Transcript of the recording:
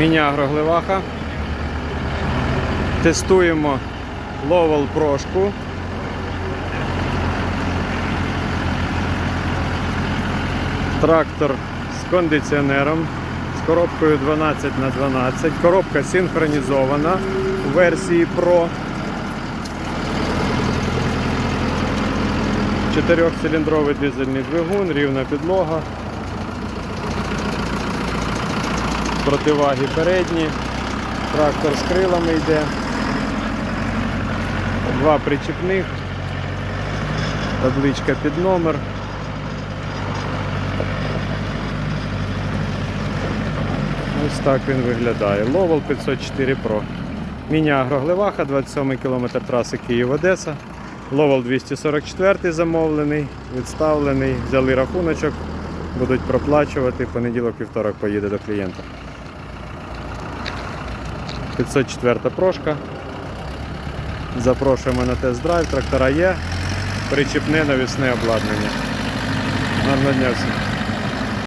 Міні-агро Гливаха. Тестуємо ловол прошку. Трактор з кондиціонером, з коробкою 12 на 12 Коробка синхронізована у версії Pro. Чотирьохциліндровий дизельний двигун, рівна підлога. Противаги передні. Трактор з крилами йде. Два причіпних. Табличка під номер. Ось так він виглядає. Ловол 504 Pro. Міні-агро Гливаха, 27 км траси Київ-Одеса. Ловол 244 замовлений, відставлений, взяли рахуночок, будуть проплачувати. Понеділок вівторок поїде до клієнта. 504 прошка. Запрошуємо на тест-драйв, трактора є, причіпне навісне обладнання. Гарного дня всім.